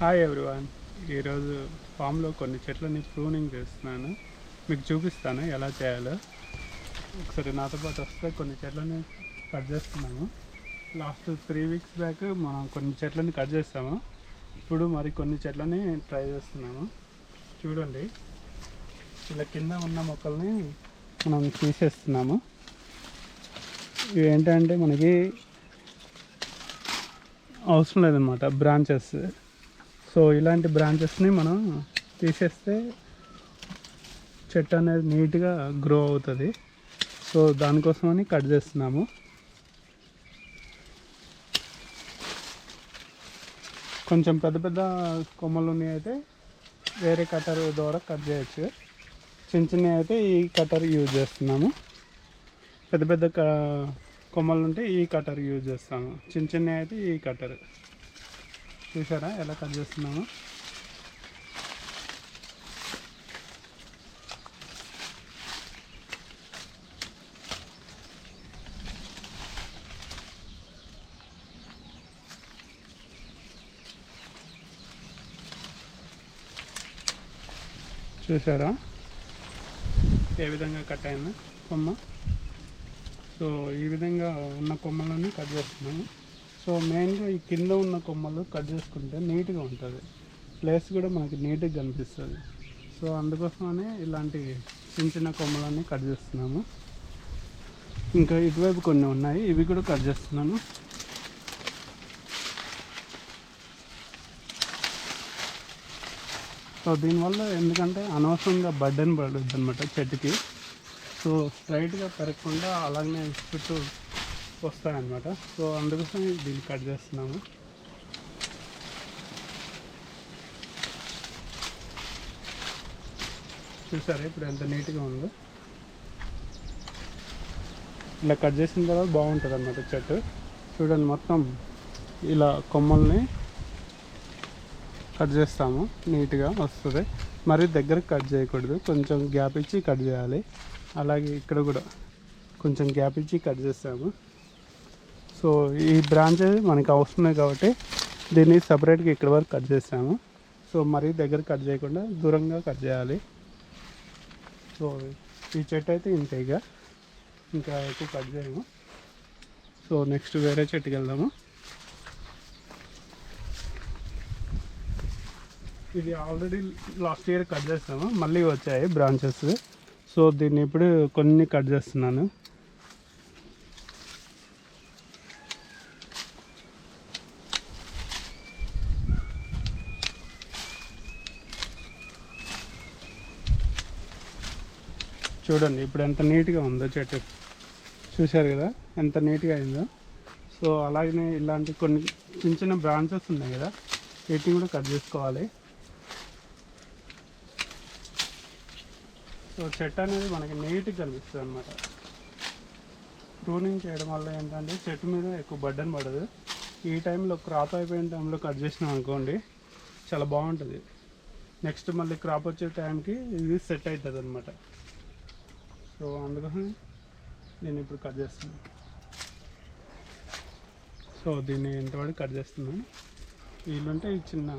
Hi everyone ఈరోజు ఫామ్లో కొన్ని చెట్లని ప్రూనింగ్ చేస్తున్నాను. మీకు చూపిస్తాను ఎలా చేయాలో. ఒకసారి నాతో పాటు వస్తే కొన్ని చెట్లని కట్ చేస్తున్నాము. లాస్ట్ త్రీ వీక్స్ బ్యాక్ మనం కొన్ని చెట్లని కట్ చేస్తాము. ఇప్పుడు మరి కొన్ని చెట్లని ట్రై చేస్తున్నాము. చూడండి. ఇలా కింద ఉన్న మొక్కల్ని మనం తీసేస్తున్నాము. ఇవి ఏంటంటే మనకి అవసరం లేదన్నమాట. బ్రాంచెస్ సో ఇలాంటి బ్రాంచెస్ని మనం తీసేస్తే చెట్టు అనేది నీట్గా గ్రో అవుతుంది. సో దానికోసమని కట్ చేస్తున్నాము. కొంచెం పెద్ద పెద్ద కొమ్మలు ఉన్నాయి అయితే వేరే కటర్ ద్వారా కట్ చేయొచ్చు. చిన్న చిన్నవి అయితే ఈ కటర్ యూజ్ చేస్తున్నాము. పెద్ద పెద్ద క- కొమ్మలు ఉంటే ఈ కటర్ యూజ్ చేస్తాము. చిన్న చిన్నవి అయితే ఈ కటర్ చూసారా ఎలా కట్ చేస్తున్నాము. చూసారా ఏ విధంగా కట్ అయిందా కొమ్మ? సో ఈ విధంగా ఉన్న కొమ్మలన్నీ కట్ చేస్తున్నాము. సో మెయిన్గా ఈ కింద ఉన్న కొమ్మలు కట్ చేసుకుంటే నీట్గా ఉంటుంది. ప్లేస్ కూడా మనకి నీట్గా కనిపిస్తుంది. సో అందుకోసమనే ఇలాంటి చిన్న చిన్న కొమ్మలన్నీ కట్ చేస్తున్నాము. ఇంకా ఇటువైపు కొన్ని ఉన్నాయి. ఇవి కూడా కట్ చేస్తున్నాను. సో దీనివల్ల ఎందుకంటే అనవసరంగా బర్డెన్ పడుద్ది అనమాట చెట్టుకి సో స్ట్రైట్గా పెరగకుండా అలాగనే చుట్టూ వస్తాయన్నమాట. సో అందుకోసం దీన్ని కట్ చేస్తున్నాము. చూసారా? ఇప్పుడు ఎంత నీట్గా ఉందో. ఇలా కట్ చేసిన తర్వాత బాగుంటుంది అన్నమాట చెట్టు. చూడండి మొత్తం ఇలా కొమ్మల్ని కట్ చేస్తాము. నీట్గా వస్తుంది. మరి దగ్గర కట్ చేయకూడదు. కొంచెం గ్యాప్ ఇచ్చి కట్ చేయాలి. అలాగే ఇక్కడ కూడా కొంచెం గ్యాప్ ఇచ్చి కట్ చేస్తాము. సో ఈ బ్రాంచ్ మనకి అవసరమే కాబట్టి దీన్ని సపరేట్గా ఇక్కడ వరకు కట్ చేసాము. సో మరీ దగ్గర కట్ చేయకుండా దూరంగా కట్ చేయాలి. సో ఈ చెట్టు అయితే ఇంతే ఇక. ఇంకా ఎక్కువ కట్ చేయము. సో నెక్స్ట్ వేరే చెట్టుకి వెళ్దాము. ఇది ఆల్రెడీ లాస్ట్ ఇయర్ కట్ చేస్తాము మళ్ళీ వచ్చాయి బ్రాంచెస్. సో దీన్ని ఇప్పుడు కొన్ని కట్ చేస్తున్నాను. చూడండి ఇప్పుడు ఎంత నీట్గా ఉందో చెట్టు. చూశారు కదా ఎంత నీట్గా అయిందో. సో అలాగనే ఇలాంటి కొన్ని చిన్న చిన్న బ్రాంచెస్ ఉన్నాయి కదా వీటిని కూడా కట్ చేసుకోవాలి. సో చెట్టు అనేది మనకి నీట్గా కనిపిస్తుంది అనమాట ప్రూనింగ్ చేయడం వల్ల ఏంటంటే చెట్టు మీద ఎక్కువ బడ్డన్ పడదు. ఈ టైంలో క్రాప్ అయిపోయిన టైంలో కట్ చేసినాం అనుకోండి చాలా బాగుంటుంది. నెక్స్ట్ మళ్ళీ క్రాప్ వచ్చే టైంకి ఇది సెట్ అవుతుంది అనమాట సో అందుకని నేను ఇప్పుడు కట్ చేస్తున్నాను. సో దీన్ని ఇంతవరకు కట్ చేస్తున్నాను. వీలుంటే ఈ చిన్న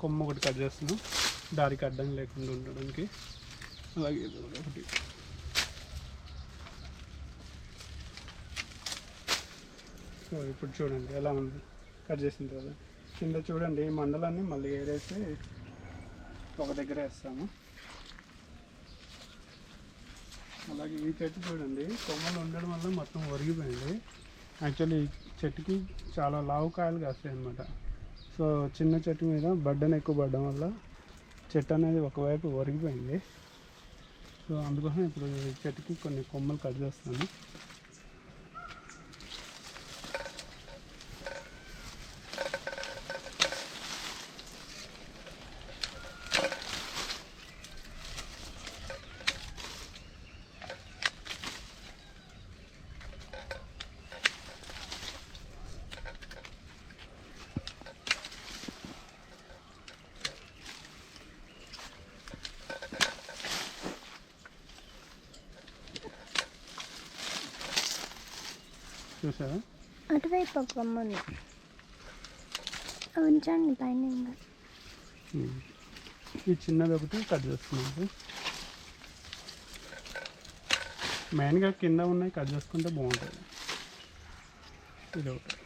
కొమ్మ ఒకటి కట్ చేస్తున్నాం దారికి అడ్డం లేకుండా ఉండడానికి. అలాగే ఒకటి. సో ఇప్పుడు చూడండి ఎలా ఉంది. కట్ చేసిన తర్వాత. కింద చూడండి ఈ మండలాన్ని మళ్ళీ ఏరేసి ఒక దగ్గర వేస్తాము. అలాగే ఈ చెట్టు చూడండి కొమ్మలు ఉండడం వల్ల మొత్తం ఒరిగిపోయింది. యాక్చువల్లీ ఈ చెట్టుకి చాలా లావు కాయలు కాస్తాయి అన్నమాట. సో చిన్న చెట్టు మీద బడ్డను ఎక్కువ పడడం వల్ల చెట్టు అనేది ఒకవైపు ఒరిగిపోయింది. సో అందుకోసం ఇప్పుడు ఈ చెట్టుకి కొన్ని కొమ్మలు కట్ చేస్తాను చూసారా అటువైపు ఒక బొమ్మ ఉంది. ఉంచండి పైన ఇంకా. ఈ చిన్నది ఒకటి కట్ చేస్తున్నాను మెయిన్గా కింద ఉన్నాయి కట్ చేసుకుంటే బాగుంటుంది. ఇది ఒకటి.